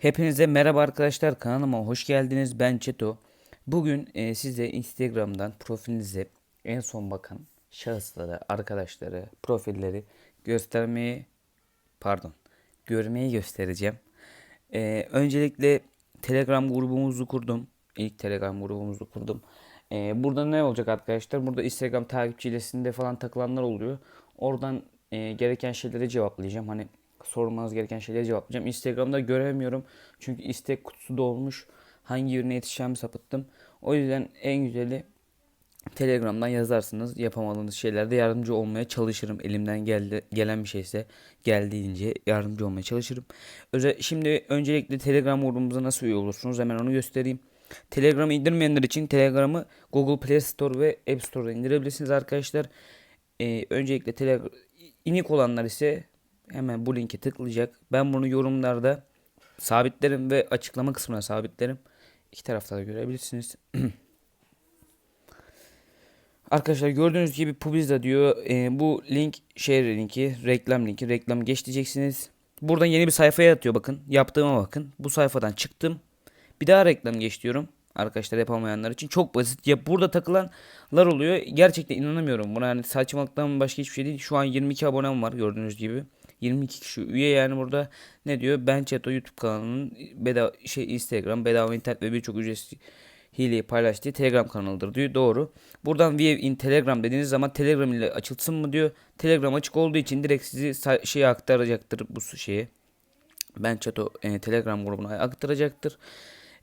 Hepinize merhaba arkadaşlar kanalıma hoş geldiniz ben Çeto. Bugün e, size Instagram'dan profilinize en son bakan şahısları, arkadaşları, profilleri göstermeyi pardon görmeyi göstereceğim. E, öncelikle Telegram grubumuzu kurdum. İlk Telegram grubumuzu kurdum. E, burada ne olacak arkadaşlar? Burada Instagram takipçi ilesinde falan takılanlar oluyor. Oradan e, gereken şeyleri cevaplayacağım. Hani sormanız gereken şeyleri cevaplayacağım. Instagram'da göremiyorum. Çünkü istek kutusu dolmuş. Hangi ürüne yetişeceğimi sapıttım. O yüzden en güzeli Telegram'dan yazarsınız. Yapamadığınız şeylerde yardımcı olmaya çalışırım. Elimden geldi, gelen bir şeyse geldiğince yardımcı olmaya çalışırım. Özel, şimdi öncelikle Telegram grubumuza nasıl üye olursunuz hemen onu göstereyim. Telegram'ı indirmeyenler için Telegram'ı Google Play Store ve App Store'da indirebilirsiniz arkadaşlar. Ee, öncelikle Telegram inik olanlar ise hemen bu linke tıklayacak. Ben bunu yorumlarda sabitlerim ve açıklama kısmına sabitlerim. İki tarafta da görebilirsiniz. Arkadaşlar gördüğünüz gibi Publiza diyor. E, bu link share linki, reklam linki. Reklam geç diyeceksiniz. Buradan yeni bir sayfaya atıyor bakın. Yaptığıma bakın. Bu sayfadan çıktım. Bir daha reklam geç diyorum. Arkadaşlar yapamayanlar için çok basit. Ya burada takılanlar oluyor. Gerçekten inanamıyorum buna. Yani saçmalıktan başka hiçbir şey değil. Şu an 22 abonem var gördüğünüz gibi. 22 kişi üye yani burada ne diyor? Ben Çeto YouTube kanalının bedava şey Instagram bedava internet ve birçok ücretsiz hileyi paylaştığı Telegram kanalıdır diyor. Doğru. Buradan view in Telegram dediğiniz zaman Telegram ile açılsın mı diyor. Telegram açık olduğu için direkt sizi şeye aktaracaktır bu şeye. Ben Çeto e, Telegram grubuna aktaracaktır.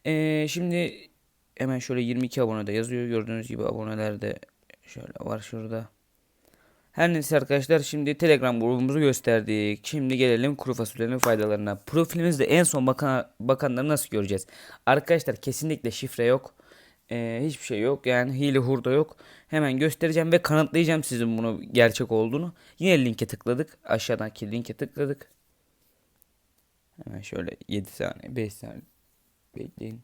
E, şimdi hemen şöyle 22 abone de yazıyor. Gördüğünüz gibi aboneler de şöyle var şurada. Her neyse arkadaşlar şimdi Telegram grubumuzu gösterdik. Şimdi gelelim kuru fasulyenin faydalarına. Profilimizde en son bakan, bakanları nasıl göreceğiz? Arkadaşlar kesinlikle şifre yok. Ee, hiçbir şey yok. Yani hile hurda yok. Hemen göstereceğim ve kanıtlayacağım sizin bunu gerçek olduğunu. Yine linke tıkladık. Aşağıdaki linke tıkladık. Hemen şöyle 7 saniye 5 saniye bekleyin.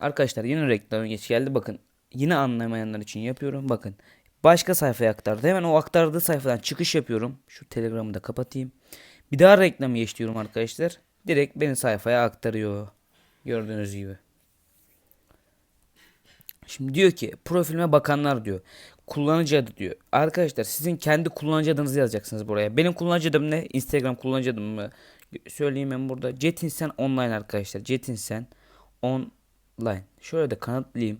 Arkadaşlar yine reklam geç geldi. Bakın yine anlamayanlar için yapıyorum. Bakın başka sayfaya aktardı. Hemen o aktardığı sayfadan çıkış yapıyorum. Şu telegramı da kapatayım. Bir daha reklamı geç diyorum arkadaşlar. Direkt beni sayfaya aktarıyor. Gördüğünüz gibi. Şimdi diyor ki profilime bakanlar diyor. Kullanıcı adı diyor. Arkadaşlar sizin kendi kullanıcı adınızı yazacaksınız buraya. Benim kullanıcı adım ne? Instagram kullanıcı adım mı? Söyleyeyim ben burada. Cetinsen online arkadaşlar. Cetinsen on line. Şöyle de kanıtlayayım.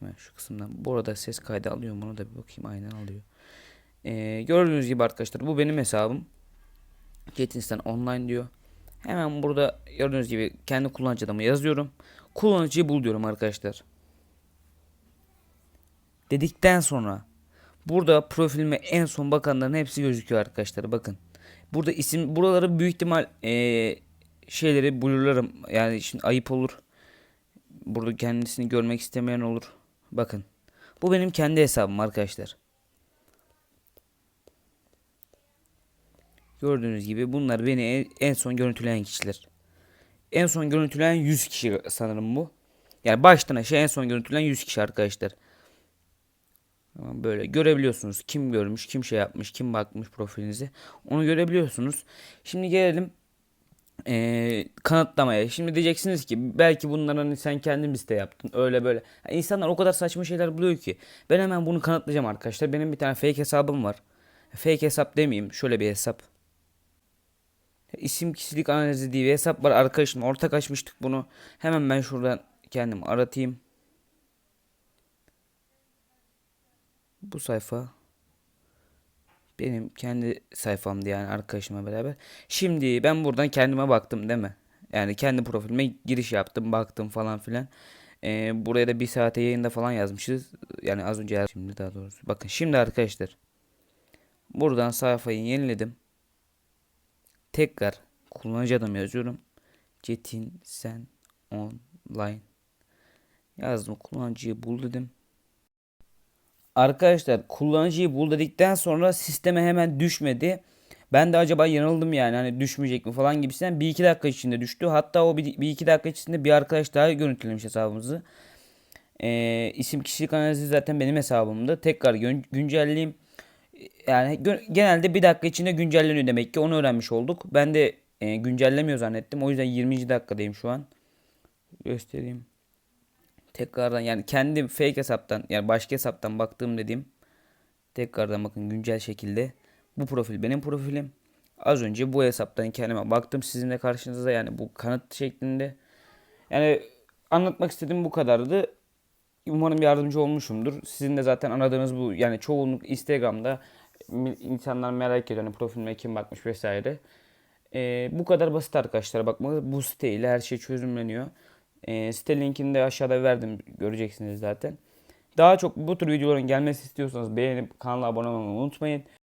Hemen şu kısımdan. Bu arada ses kaydı alıyor mu? Onu da bir bakayım. Aynen alıyor. Ee, gördüğünüz gibi arkadaşlar bu benim hesabım. Jetins'ten online diyor. Hemen burada gördüğünüz gibi kendi kullanıcı adımı yazıyorum. Kullanıcıyı bul diyorum arkadaşlar. Dedikten sonra burada profilime en son bakanların hepsi gözüküyor arkadaşlar. Bakın. Burada isim buraları büyük ihtimal ee, şeyleri blurlarım. Yani şimdi ayıp olur. Burada kendisini görmek istemeyen olur. Bakın. Bu benim kendi hesabım arkadaşlar. Gördüğünüz gibi bunlar beni en son görüntüleyen kişiler. En son görüntüleyen 100 kişi sanırım bu. Yani baştan aşağı en son görüntüleyen 100 kişi arkadaşlar. Böyle görebiliyorsunuz. Kim görmüş, kim şey yapmış, kim bakmış profilinize. Onu görebiliyorsunuz. Şimdi gelelim e, kanıtlamaya. Şimdi diyeceksiniz ki belki bunları hani sen kendin liste yaptın. Öyle böyle. Yani insanlar o kadar saçma şeyler buluyor ki. Ben hemen bunu kanıtlayacağım arkadaşlar. Benim bir tane fake hesabım var. Fake hesap demeyeyim. Şöyle bir hesap. İsim kişilik analizi diye bir hesap var. Arkadaşım ortak açmıştık bunu. Hemen ben şuradan kendim aratayım. Bu sayfa benim kendi sayfamdı yani arkadaşımla beraber. Şimdi ben buradan kendime baktım değil mi? Yani kendi profilime giriş yaptım baktım falan filan. Ee, buraya da bir saate yayında falan yazmışız. Yani az önce şimdi daha doğrusu. Bakın şimdi arkadaşlar. Buradan sayfayı yeniledim. Tekrar kullanıcı adımı yazıyorum. Cetin sen online. Yazdım kullanıcıyı bul dedim. Arkadaşlar kullanıcıyı bul dedikten sonra sisteme hemen düşmedi. Ben de acaba yanıldım yani hani düşmeyecek mi falan gibisinden bir iki dakika içinde düştü. Hatta o bir, bir iki dakika içinde bir arkadaş daha görüntülemiş hesabımızı. Ee, isim kişilik analizi zaten benim hesabımda. Tekrar gün- güncelleyeyim. Yani gö- genelde bir dakika içinde güncelleniyor demek ki. Onu öğrenmiş olduk. Ben de e, güncellemiyor zannettim. O yüzden 20. dakikadayım şu an. Göstereyim. Tekrardan yani kendi fake hesaptan yani başka hesaptan baktığım dediğim tekrardan bakın güncel şekilde bu profil benim profilim. Az önce bu hesaptan kendime baktım sizin de karşınızda yani bu kanıt şeklinde. Yani anlatmak istediğim bu kadardı. Umarım yardımcı olmuşumdur. Sizin de zaten aradığınız bu yani çoğunluk Instagram'da insanlar merak ediyor hani profilime kim bakmış vesaire. Ee, bu kadar basit arkadaşlar bakmanız. Bu siteyle her şey çözümleniyor. Ee, site linkini de aşağıda verdim. Göreceksiniz zaten. Daha çok bu tür videoların gelmesi istiyorsanız beğenip kanala abone olmayı unutmayın.